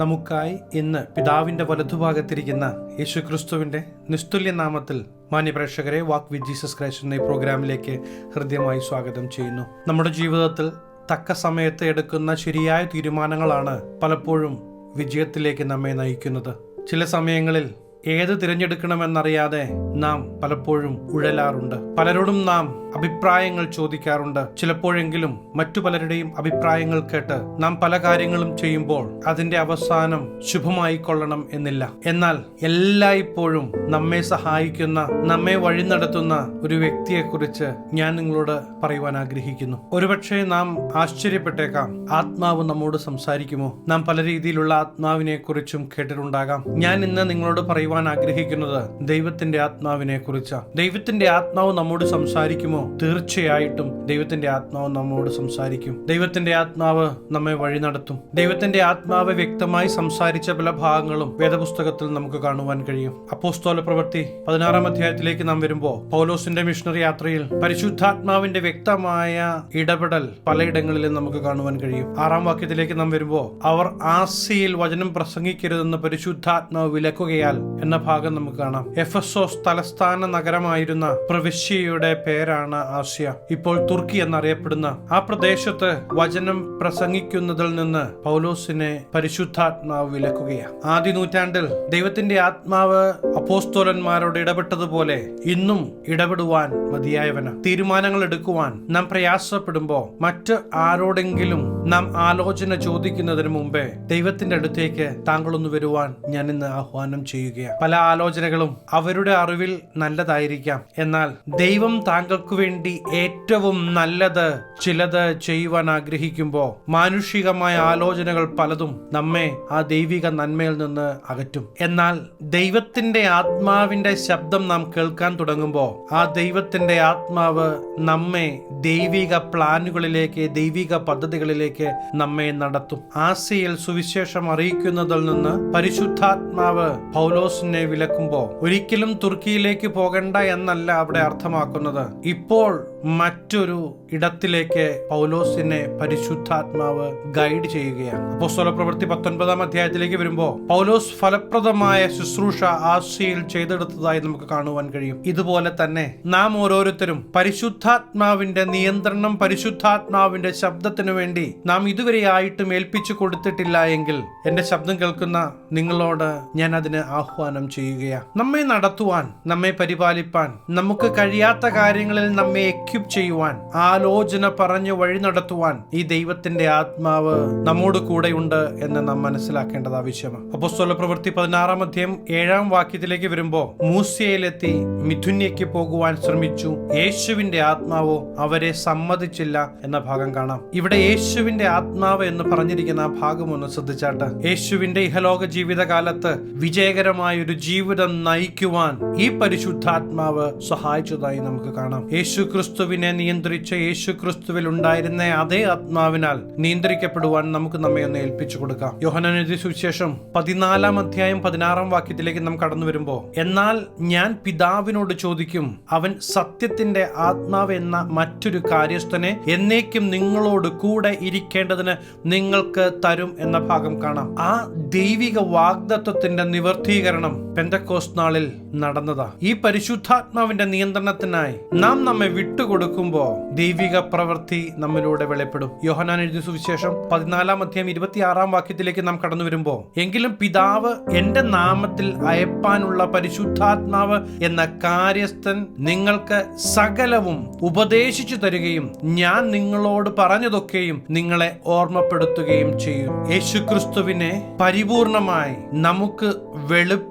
നമുക്കായി ഇന്ന് പിതാവിന്റെ വലതുഭാഗത്തിരിക്കുന്ന യേശുക്രിസ്തുവിന്റെ നിസ്തുല്യ നാമത്തിൽ മാന്യപ്രേക്ഷകരെ വാക്ക് വിത്ത് ജീസസ് ക്രൈസ്റ്റ് എന്ന പ്രോഗ്രാമിലേക്ക് ഹൃദ്യമായി സ്വാഗതം ചെയ്യുന്നു. നമ്മുടെ ജീവിതത്തിൽ തക്ക സമയത്ത് എടുക്കുന്ന ശരിയായ തീരുമാനങ്ങളാണ് പലപ്പോഴും വിജയത്തിലേക്ക് നമ്മെ നയിക്കുന്നത്. ചില സമയങ്ങളിൽ ഏത് തിരഞ്ഞെടുക്കണമെന്നറിയാതെ നാം പലപ്പോഴും ഉഴലാറുണ്ട്. പലരോടും നാം അഭിപ്രായങ്ങൾ ചോദിക്കാറുണ്ട്. ചിലപ്പോഴെങ്കിലും മറ്റു പലരുടെയും അഭിപ്രായങ്ങൾ കേട്ട് നാം പല കാര്യങ്ങളും ചെയ്യുമ്പോൾ അതിന്റെ അവസാനം ശുഭമായി കൊള്ളണം എന്നില്ല. എന്നാൽ എല്ലായ്പ്പോഴും നമ്മെ സഹായിക്കുന്ന നമ്മെ വഴി നടത്തുന്ന ഒരു വ്യക്തിയെക്കുറിച്ച് ഞാൻ നിങ്ങളോട് പറയുവാൻ ആഗ്രഹിക്കുന്നു. ഒരുപക്ഷെ നാം ആശ്ചര്യപ്പെട്ടേക്കാം. ആത്മാവ് നമ്മോട് സംസാരിക്കുമോ? നാം പല രീതിയിലുള്ള ആത്മാവിനെ കുറിച്ചും കേട്ടിട്ടുണ്ടാകാം. ഞാൻ ഇന്ന് നിങ്ങളോട് പറയുവാൻ ആഗ്രഹിക്കുന്നത് ദൈവത്തിന്റെ ആത്മാവിനെ കുറിച്ചാണ് ദൈവത്തിന്റെ ആത്മാവ് നമ്മോട് സംസാരിക്കുമോ? തീർച്ചയായിട്ടും ദൈവത്തിന്റെ ആത്മാവ് നമ്മോട് സംസാരിക്കും. ദൈവത്തിന്റെ ആത്മാവ് നമ്മെ വഴി നടത്തും. ദൈവത്തിന്റെ ആത്മാവ് വ്യക്തമായി സംസാരിച്ച പല ഭാഗങ്ങളും വേദപുസ്തകത്തിൽ നമുക്ക് കാണുവാൻ കഴിയും. അപ്പോസ്തോല പ്രവൃത്തി പതിനാറാം അധ്യായത്തിലേക്ക് നാം വരുമ്പോൾ പൗലോസിന്റെ മിഷണറി യാത്രയിൽ പരിശുദ്ധാത്മാവിന്റെ വ്യക്തമായ ഇടപെടൽ പലയിടങ്ങളിലും നമുക്ക് കാണുവാൻ കഴിയും. ആറാം വാക്യത്തിലേക്ക് നാം വരുമ്പോൾ അവർ ആസിയിൽ വചനം പ്രസംഗിക്കരുതെന്ന് പരിശുദ്ധാത്മാവ് വിലക്കുകയാൽ എന്ന ഭാഗം നമുക്ക് കാണാം. എഫസോസ് തലസ്ഥാന നഗരമായിരുന്ന പ്രവിശ്യയുടെ പേരാണ് ആസിയ. ഇപ്പോൾ തുർക്കി എന്നറിയപ്പെടുന്ന ആ പ്രദേശത്ത് വചനം പ്രസംഗിക്കുന്നതിൽ നിന്ന് പൗലോസിനെ പരിശുദ്ധാത്മാവ് വിലക്കുകയാണ്. ആദ്യ നൂറ്റാണ്ടിൽ ദൈവത്തിന്റെ ആത്മാവ് അപ്പോസ്തോലന്മാരോട് ഇടപെട്ടതുപോലെ ഇന്നും ഇടപെടുവാൻ മതിയായവന. തീരുമാനങ്ങൾ എടുക്കുവാൻ നാം പ്രയാസപ്പെടുമ്പോൾ മറ്റ് ആരോടെങ്കിലും നാം ആലോചന ചോദിക്കുന്നതിന് മുമ്പേ ദൈവത്തിന്റെ അടുത്തേക്ക് താങ്കളൊന്ന് വരുവാൻ ഞാൻ ഇന്ന് ആഹ്വാനം ചെയ്യുകയാണ്. പല ആലോചനകളും അവരുടെ അറിവിൽ നല്ലതായിരിക്കാം. എന്നാൽ ദൈവം താങ്കൾക്കു വേണ്ടി ഏറ്റവും നല്ലത് ചിലത് ചെയ്യുവാൻ ആഗ്രഹിക്കുമ്പോൾ മാനുഷികമായ ആലോചനകൾ പലതും നമ്മെ ആ ദൈവിക നന്മയിൽ നിന്ന് അകറ്റും. എന്നാൽ ദൈവത്തിന്റെ ആത്മാവിന്റെ ശബ്ദം നാം കേൾക്കാൻ തുടങ്ങുമ്പോൾ ആ ദൈവത്തിന്റെ ആത്മാവ് നമ്മെ ദൈവിക പ്ലാനുകളിലേക്ക് ദൈവിക പദ്ധതികളിലേക്ക് നമ്മെ നടത്തും. ആസിയിൽ സുവിശേഷം അറിയിക്കുന്നതിൽ നിന്ന് പരിശുദ്ധാത്മാവ് പൗലോസിനെ വിലക്കുമ്പോൾ ഒരിക്കലും തുർക്കിയിലേക്ക് പോകണ്ട എന്നല്ല അവിടെ അർത്ഥമാക്കുന്നത്. ഇപ്പോൾ മറ്റൊരു ഇടത്തിലേക്ക് പൗലോസിനെ പരിശുദ്ധാത്മാവ് ഗൈഡ് ചെയ്യുകയാണ്. അപ്പോസ്തല പ്രവൃത്തി പത്തൊൻപതാം അധ്യായത്തിലേക്ക് വരുമ്പോൾ പൗലോസ് ഫലപ്രദമായ ശുശ്രൂഷ ആശയിൽ ചെയ്തെടുത്തതായി നമുക്ക് കാണുവാൻ കഴിയും. ഇതുപോലെ തന്നെ നാം ഓരോരുത്തരും പരിശുദ്ധാത്മാവിന്റെ നിയന്ത്രണം പരിശുദ്ധാത്മാവിന്റെ ശബ്ദത്തിനു വേണ്ടി നാം ഇതുവരെ ആയിട്ടും ഏൽപ്പിച്ചു കൊടുത്തിട്ടില്ല എങ്കിൽ എന്റെ ശബ്ദം കേൾക്കുന്ന നിങ്ങളോട് ഞാൻ അതിന് ആഹ്വാനം ചെയ്യുകയാണ് നമ്മെ നടത്തുവാൻ നമ്മെ പരിപാലിപ്പാൻ നമുക്ക് കഴിയാത്ത കാര്യങ്ങളിൽ നമ്മെ എക്യുപ് ചെയ്യുവാൻ ആലോചന പറഞ്ഞ് വഴി നടത്തുവാൻ ഈ ദൈവത്തിന്റെ ആത്മാവ് നമ്മോട് കൂടെയുണ്ട് എന്ന് നാം മനസ്സിലാക്കേണ്ടത് ആവശ്യമാണ്. അപ്പോസ്തല പ്രവൃത്തി പതിനാറാം അധ്യായം ഏഴാം വാക്യത്തിലേക്ക് വരുമ്പോൾ മൂസ്യയിലെത്തി മിഥുന്യയ്ക്ക് പോകുവാൻ ശ്രമിച്ചു. യേശുവിന്റെ ആത്മാവോ അവരെ സമ്മതിച്ചില്ല എന്ന ഭാഗം കാണാം. ഇവിടെ യേശുവിന്റെ ആത്മാവ് എന്ന് പറഞ്ഞിരിക്കുന്ന ആ ഭാഗം ഒന്ന് ശ്രദ്ധിച്ചാട്ട്. യേശുവിന്റെ ഇഹലോക ജീവിതകാലത്ത് വിജയകരമായ ഒരു ജീവിതം നയിക്കുവാൻ ഈ പരിശുദ്ധാത്മാവ് സഹായിച്ചതായി നമുക്ക് കാണാം. യേശു ക്രിസ്തുവിനെ നിയന്ത്രിച്ച യേശു ക്രിസ്തുവിൽ ഉണ്ടായിരുന്ന അതേ ആത്മാവിനാൽ നിയന്ത്രിക്കപ്പെടുവാൻ നമുക്ക് നമ്മെ ഒന്ന് ഏൽപ്പിച്ചു കൊടുക്കാം. യോഹനനെഴുതി സുവിശേഷം പതിനാലാം അധ്യായം പതിനാറാം വാക്യത്തിലേക്ക് നാം കടന്നു വരുമ്പോൾ എന്നാൽ ഞാൻ പിതാവിനോട് ചോദിക്കും അവൻ സത്യത്തിന്റെ ആത്മാവ് എന്ന മറ്റൊരു കാര്യസ്ഥനെ എന്നേക്കും നിങ്ങളോട് കൂടെ ഇരിക്കേണ്ടതിന് നിങ്ങൾക്ക് തരും എന്ന ഭാഗം കാണാം. ആ ദൈവിക വാഗ്ദത്വത്തിന്റെ നിവർത്തീകരണം പെന്തക്കോസ് നാളിൽ നടന്നതാ. ഈ പരിശുദ്ധാത്മാവിന്റെ നിയന്ത്രണത്തിനായി നാം നമ്മെ വിട്ടുകൊടുക്കുമ്പോ ദൈവിക പ്രവൃത്തി നമ്മിലൂടെ വെളിപ്പെടും. യോഹനാൻ എഴുതിയ സുവിശേഷം പതിനാലാം അധ്യായം ഇരുപത്തിയാറാം വാക്യത്തിലേക്ക് നാം കടന്നു വരുമ്പോ എങ്കിലും പിതാവ് എന്റെ നാമത്തിൽ അയപ്പാനുള്ള പരിശുദ്ധാത്മാവ് എന്ന കാര്യസ്ഥൻ നിങ്ങൾക്ക് സകലവും ഉപദേശിച്ചു തരികയും ഞാൻ നിങ്ങളോട് പറഞ്ഞതൊക്കെയും നിങ്ങളെ ഓർമ്മപ്പെടുത്തുകയും ചെയ്യും. യേശുക്രിസ്തുവിനെ പരിപൂർണമായി നമുക്ക്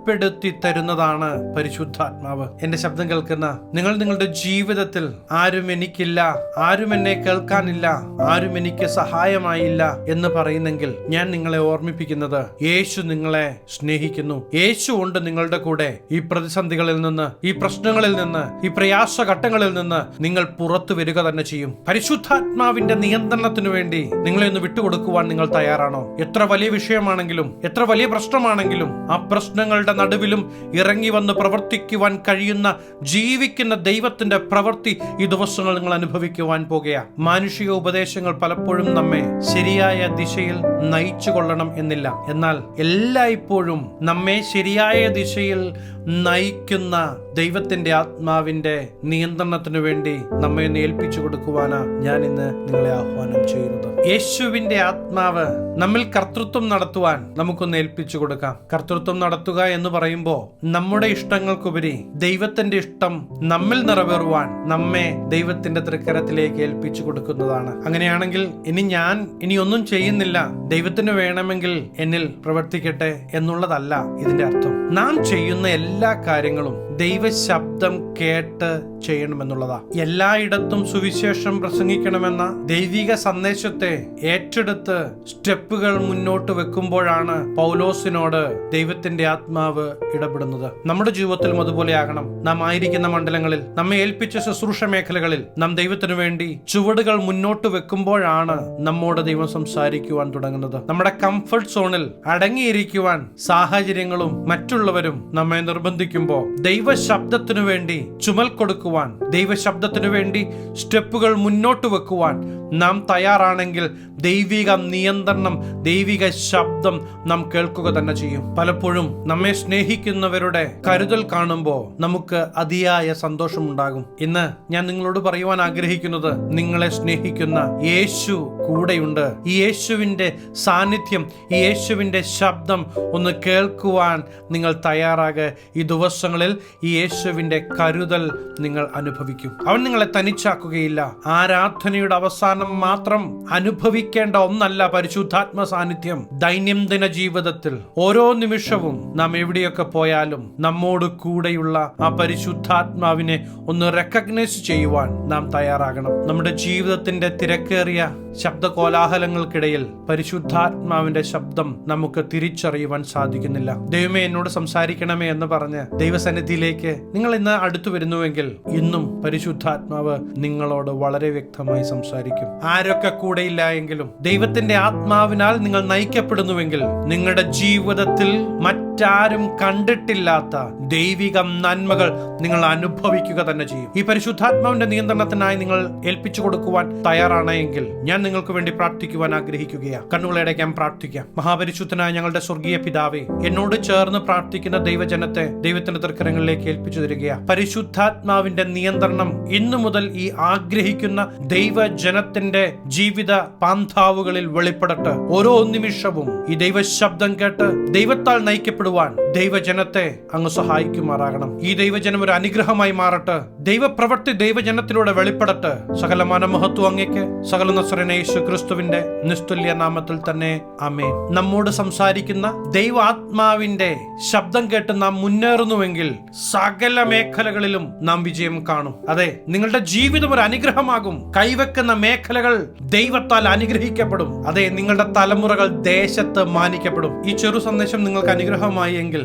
വെളിപ്പെടുത്തി തരുന്നതാണ് പരിശുദ്ധാത്മാവ്. എന്റെ ശബ്ദം കേൾക്കുന്ന നിങ്ങൾ നിങ്ങളുടെ ജീവിതത്തിൽ ആരും എനിക്കില്ല ആരും എന്നെ കേൾക്കാനില്ല ആരും എനിക്ക് സഹായമായില്ല എന്ന് പറയുന്നെങ്കിൽ ഞാൻ നിങ്ങളെ ഓർമ്മിപ്പിക്കുന്നത് യേശു നിങ്ങളെ സ്നേഹിക്കുന്നു. യേശു ഉണ്ട് നിങ്ങളുടെ കൂടെ. ഈ പ്രതിസന്ധികളിൽ നിന്ന് ഈ പ്രശ്നങ്ങളിൽ നിന്ന് ഈ പ്രയാസ ഘട്ടങ്ങളിൽ നിന്ന് നിങ്ങൾ പുറത്തു വരിക തന്നെ ചെയ്യും. പരിശുദ്ധാത്മാവിന്റെ നിയന്ത്രണത്തിനു വേണ്ടി നിങ്ങളെ ഒന്ന് വിട്ടുകൊടുക്കുവാൻ നിങ്ങൾ തയ്യാറാണോ? എത്ര വലിയ വിഷയമാണെങ്കിലും എത്ര വലിയ പ്രശ്നമാണെങ്കിലും ആ പ്രശ്നങ്ങളുടെ നടുവിലും ഇറങ്ങി വന്ന് പ്രവർത്തിക്കുവാൻ കഴിയുന്ന ജീവിക്കുന്ന ദൈവത്തിന്റെ പ്രവൃത്തി ഈ ദിവസങ്ങൾ നിങ്ങൾ അനുഭവിക്കുവാൻ പോകുകയാണ് മാനുഷിക ഉപദേശങ്ങൾ പലപ്പോഴും നമ്മെ ശരിയായ ദിശയിൽ നയിച്ചു കൊള്ളണം എന്നില്ല. എന്നാൽ എല്ലായ്പ്പോഴും നമ്മെ ശരിയായ ദിശയിൽ നയിക്കുന്ന ദൈവത്തിന്റെ ആത്മാവിന്റെ നിയന്ത്രണത്തിനു വേണ്ടി നമ്മെ ഏൽപ്പിച്ചു കൊടുക്കുവാനാ ഞാൻ ഇന്ന് നിങ്ങളെ ആഹ്വാനം ചെയ്യുന്നത്. യേശുവിന്റെ ആത്മാവ് നമ്മിൽ കർത്തൃത്വം നടത്തുവാൻ നമുക്കൊന്ന് ഏൽപ്പിച്ചു കൊടുക്കാം. കർത്തൃത്വം നടത്തുക എന്ന് പറയുമ്പോൾ നമ്മുടെ ഇഷ്ടങ്ങൾക്കുപരി ദൈവത്തിന്റെ ഇഷ്ടം നമ്മിൽ നിറവേറുവാൻ നമ്മെ ദൈവത്തിന്റെ തൃക്കരത്തിലേക്ക് ഏൽപ്പിച്ചു കൊടുക്കുന്നതാണ്. അങ്ങനെയാണെങ്കിൽ ഇനി ഞാൻ ഇനി ഒന്നും ചെയ്യുന്നില്ല. ദൈവത്തിന് വേണമെങ്കിൽ എന്നിൽ പ്രവർത്തിക്കട്ടെ എന്നുള്ളതല്ല ഇതിന്റെ അർത്ഥം. നാം ചെയ്യുന്ന എല്ലാ കാര്യങ്ങളും ദൈവശബ്ദം കേട്ട് ചെയ്യണമെന്നുള്ളതാ. എല്ലായിടത്തും സുവിശേഷം പ്രസംഗിക്കണമെന്ന ദൈവിക സന്ദേശത്തെ ഏറ്റെടുത്ത് സ്റ്റെപ്പുകൾ മുന്നോട്ട് വെക്കുമ്പോഴാണ് പൗലോസിനോട് ദൈവത്തിന്റെ ആത്മാവ് ഇടപെടുന്നത്. നമ്മുടെ ജീവിതത്തിലും അതുപോലെ ആകണം. നാം ആയിരിക്കുന്ന മണ്ഡലങ്ങളിൽ നമ്മെ ഏൽപ്പിച്ച ശുശ്രൂഷ മേഖലകളിൽ നാം ദൈവത്തിനു വേണ്ടി ചുവടുകൾ മുന്നോട്ട് വെക്കുമ്പോഴാണ് നമ്മോട് ദൈവം സംസാരിക്കുവാൻ തുടങ്ങുന്നത്. നമ്മുടെ കംഫർട്ട് സോണിൽ അടങ്ങിയിരിക്കുവാൻ സാഹചര്യങ്ങളും മറ്റുള്ളവരും നമ്മെ നിർബന്ധിക്കുമ്പോൾ ദൈവശബ്ദത്തിനു വേണ്ടി ചുമൽ കൊടുക്കുവാൻ ദൈവശബ്ദത്തിനു വേണ്ടി സ്റ്റെപ്പുകൾ മുന്നോട്ട് വെക്കുവാൻ നാം തയ്യാറാണെങ്കിൽ ദൈവിക നിയന്ത്രണം ദൈവിക ശബ്ദം നാം കേൾക്കുക തന്നെ ചെയ്യും. പലപ്പോഴും നമ്മെ സ്നേഹിക്കുന്നവരുടെ കരുതൽ കാണുമ്പോൾ നമുക്ക് അതിയായ സന്തോഷമുണ്ടാകും. ഇന്ന് ഞാൻ നിങ്ങളോട് പറയുവാൻ ആഗ്രഹിക്കുന്നത് നിങ്ങളെ സ്നേഹിക്കുന്ന യേശു കൂടെയുണ്ട്. ഈ യേശുവിന്റെ സാന്നിധ്യം ഈ യേശുവിന്റെ ശബ്ദം ഒന്ന് കേൾക്കുവാൻ നിങ്ങൾ തയ്യാറാകുക ഈ ദിവസങ്ങളിൽ ഈ യേശുവിന്റെ കരുതൽ നിങ്ങൾ അനുഭവിക്കും. അവൻ നിങ്ങളെ തനിച്ചാക്കുകയില്ല. ആരാധനയുടെ അവസാനം മാത്രം അനുഭവിക്കേണ്ട ഒന്നല്ല പരിശുദ്ധാത്മ സാന്നിധ്യം ദൈനംദിന ജീവിതത്തിൽ ഓരോ നിമിഷവും നാം എവിടെയൊക്കെ പോയാലും നമ്മോട് കൂടെയുള്ള ആ പരിശുദ്ധാത്മാവിനെ ഒന്ന് റെക്കഗ്നൈസ് ചെയ്യുവാൻ നാം തയ്യാറാകണം. നമ്മുടെ ജീവിതത്തിന്റെ തിരക്കേറിയ ശബ്ദ കോലാഹലങ്ങൾക്കിടയിൽ പരിശുദ്ധാത്മാവിന്റെ ശബ്ദം നമുക്ക് തിരിച്ചറിയുവാൻ സാധിക്കുന്നില്ല. ദൈവമേ എന്നോട് സംസാരിക്കണമേ എന്ന് പറഞ്ഞ് ദൈവസന്നിധിയിലേക്ക് നിങ്ങൾ ഇന്ന് അടുത്തു വരുന്നുവെങ്കിൽ ഇന്നും പരിശുദ്ധാത്മാവ് നിങ്ങളോട് വളരെ വ്യക്തമായി സംസാരിക്കും. ആരൊക്കെ കൂടെയില്ല എങ്കിലും ദൈവത്തിന്റെ ആത്മാവിനാൽ നിങ്ങൾ നയിക്കപ്പെടുന്നുവെങ്കിൽ നിങ്ങളുടെ ജീവിതത്തിൽ മറ്റാരും കണ്ടിട്ടില്ലാത്ത ദൈവിക നന്മകൾ നിങ്ങൾ അനുഭവിക്കുക തന്നെ ചെയ്യും. ഈ പരിശുദ്ധാത്മാവിന്റെ നിയന്ത്രണത്തിനായി നിങ്ങൾ ഏൽപ്പിച്ചു കൊടുക്കുവാൻ തയ്യാറാണെങ്കിൽ ഞാൻ നിങ്ങൾക്ക് വേണ്ടി പ്രാർത്ഥിക്കുവാൻ ആഗ്രഹിക്കുകയാണ് കണ്ണുകളടയ്ക്കാൻ പ്രാർത്ഥിക്കാം. മഹാപരിശുദ്ധനായ ഞങ്ങളുടെ സ്വർഗീയ പിതാവേ എന്നോട് ചേർന്ന് പ്രാർത്ഥിക്കുന്ന ദൈവജനത്തെ ദൈവത്തിന്റെ തൃക്കരങ്ങളിലേക്ക് ഏൽപ്പിച്ചു തരികയാണ് പരിശുദ്ധാത്മാവിന്റെ നിയന്ത്രണം ഇന്നു മുതൽ ഈ ആഗ്രഹിക്കുന്ന ദൈവജനത്തിന്റെ ജീവിത പാന്താവുകളിൽ വെളിപ്പെടട്ടെ. ഓരോ നിമിഷവും ഈ ദൈവശബ്ദം കേട്ട് ദൈവത്താൽ பயப்படுவான் ദൈവജനത്തെ അങ്ങ് സഹായിക്കുമാറാകണം. ഈ ദൈവജനം ഒരു അനുഗ്രഹമായി മാറട്ടെ. ദൈവപ്രവൃത്തി ദൈവജനത്തിലൂടെ വെളിപ്പെടട്ടെ. സകല മനമഹത്വം അങ്ങേക്ക്. സകല നസ്രനേശു ക്രിസ്തുവിന്റെ നിസ്തുല്യ നാമത്തിൽ തന്നെ. അമേൻ നമ്മോട് സംസാരിക്കുന്ന ദൈവാത്മാവിന്റെ ശബ്ദം കേട്ട് നാം മുന്നേറുന്നുവെങ്കിൽ സകല മേഖലകളിലും നാം വിജയം കാണും. അതെ നിങ്ങളുടെ ജീവിതം ഒരു അനുഗ്രഹമാകും. കൈവെക്കുന്ന മേഖലകൾ ദൈവത്താൽ അനുഗ്രഹിക്കപ്പെടും. അതെ നിങ്ങളുടെ തലമുറകൾ ദേശത്ത് മാനിക്കപ്പെടും. ഈ ചെറു സന്ദേശം നിങ്ങൾക്ക് അനുഗ്രഹമായി എങ്കിൽ